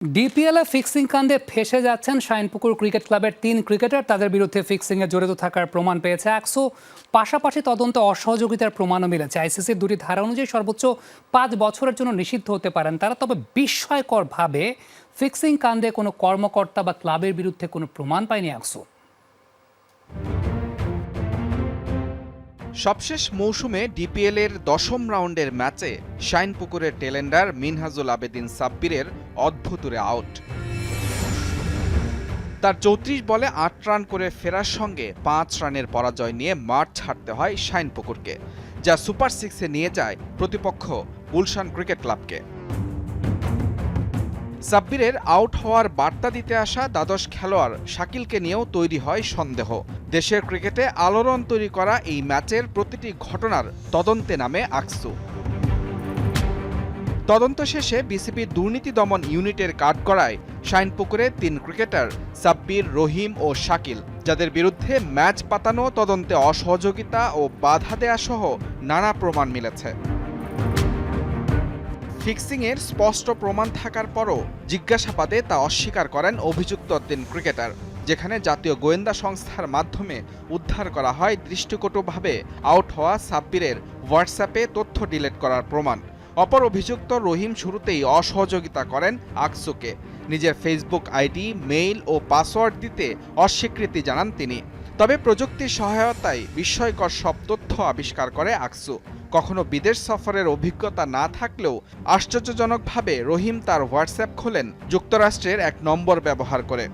ডিপিএলে fixing কাণ্ডে ফেসে যাচ্ছেন শাইনপুকুর ক্রিকেট ক্লাবের তিন ক্রিকেটার। তাদের বিরুদ্ধে ফিক্সিংয়ে জড়িত থাকার প্রমাণ পেয়েছে একশো। পাশাপাশি তদন্ত অসহযোগিতার প্রমাণও মিলেছে। আইসিসির দুটি ধারা অনুযায়ী সর্বোচ্চ পাঁচ বছরের জন্য নিষিদ্ধ হতে পারেন তারা। তবে বিস্ময়করভাবে ফিক্সিং কাণ্ডে কোনো কর্মকর্তা বা ক্লাবের বিরুদ্ধে কোনো প্রমাণ পায়নি একশো। সবশেষ মৌসুমে ডিপিএল এর দশম রাউন্ডের ম্যাচে শাইনপুকুরের টেলেন্ডার মিনহাজুল আবেদিন সাব্বিরের অদ্ভুতুরে আউট। তার চৌত্রিশ বলে আট রান করে ফেরার সঙ্গে পাঁচ রানের পরাজয় নিয়ে মাঠ ছাড়তে হয় শাইনপুকুরকে, যা সুপার সিক্সে নিয়ে যায় প্রতিপক্ষ গুলশান ক্রিকেট ক্লাবকে। সাব্বিরের আউট হওয়ার বার্তা দিতে আসা দ্বাদশ খেলোয়াড় শাকিলকে নিয়েও তৈরি হয় সন্দেহ। দেশের ক্রিকেটে আলোড়ন তৈরি করা এই ম্যাচের প্রতিটি ঘটনার তদন্তে নামে আকসু। তদন্ত শেষে বিসিবির দুর্নীতি দমন ইউনিটের কাঠগড়ায় শাইনপুকুরে তিন ক্রিকেটার, সাব্বির, রহিম ও শাকিল, যাদের বিরুদ্ধে ম্যাচ পাতানো তদন্তে অসহযোগিতা ও বাধা দেয়া সহ নানা প্রমাণ মিলেছে। ফিক্সিংয়ের স্পষ্ট প্রমাণ থাকার পরও জিজ্ঞাসাবাদে তা অস্বীকার করেন অভিযুক্ত তিন ক্রিকেটার, যেখানে জাতীয় গোয়েন্দা সংস্থার মাধ্যমে উদ্ধার করা হয় দৃষ্টিকটুভাবে আউট হওয়া সাব্বিরের হোয়াটসঅ্যাপে তথ্য ডিলিট করার প্রমাণ। অপর অভিযুক্ত রহিম শুরুতেই অসহযোগিতা করেন আকসুকে। নিজের ফেসবুক আইডি, মেইল ও পাসওয়ার্ড দিতে অস্বীকৃতি জানান তিনি। তবে প্রযুক্তির সহায়তায় বিস্ময়কর সব তথ্য আবিষ্কার করে আকসু। কখনো বিদেশ সফরের অভিজ্ঞতা না থাকলেও আশ্চর্যজনকভাবে রহিম তার হোয়াটসঅ্যাপ খোলেন যুক্তরাষ্ট্রের এক নম্বর ব্যবহার করে।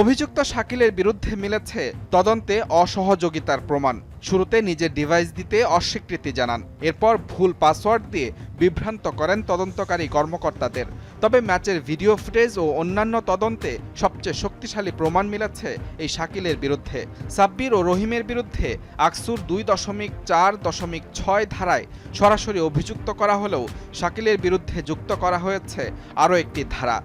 অভিযুক্ত শাকিলের বিরুদ্ধে মিলেছে তদন্তে অসহযোগিতার প্রমাণ। শুরুতে নিজের ডিভাইস দিতে অস্বীকৃতি জানান। এরপর ভুল পাসওয়ার্ড দিয়ে বিভ্রান্ত করেন তদন্তকারী কর্মকর্তাদের। তবে ম্যাচের ভিডিও ফুটেজ ও অন্যান্য তদন্তে সবচেয়ে শক্তিশালী প্রমাণ মিলেছে এই শাকিলের বিরুদ্ধে। সাব্বির ও রহিমের বিরুদ্ধে আকসুর দুই দশমিক চার দশমিক ছয় ধারায় সরাসরি অভিযুক্ত করা হলেও শাকিলের বিরুদ্ধে যুক্ত করা হয়েছে আরও একটি ধারা।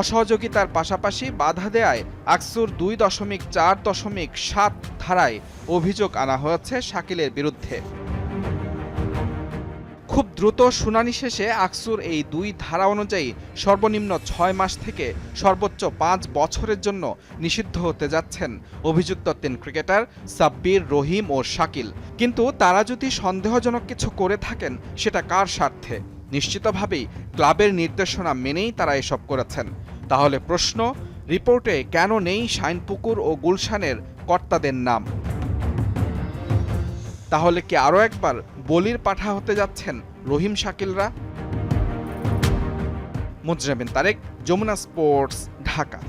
অসহযোগিতার পাশাপাশি বাধা দেয়ায় আকসুর দুই দশমিক চার দশমিক সাত ধারায় অভিযোগ আনা হয়েছে শাকিলের বিরুদ্ধে। খুব দ্রুত শুনানি শেষে আকসুর এই দুই ধারা অনুযায়ী সর্বনিম্ন ছয় মাস থেকে সর্বোচ্চ পাঁচ বছরের জন্য নিষিদ্ধ হতে যাচ্ছেন অভিযুক্ত তিন ক্রিকেটার সাব্বির, রহিম ও শাকিল। কিন্তু তারা যদি সন্দেহজনক কিছু করে থাকেন, সেটা কার স্বার্থে? নিশ্চিতভাবেই ক্লাবের নির্দেশনা মেনেই তারা এসব করেছেন। তাহলে প্রশ্ন, রিপোর্টে কেন নেই শাইনপুকুর ও গুলশানের কর্তাদের নাম? তাহলে কি আরও একবার বলির পাঠা হতে যাচ্ছেন রহিম শাকিলরা। মুজরাবিন তারেক যমুনা স্পোর্টস ঢাকা।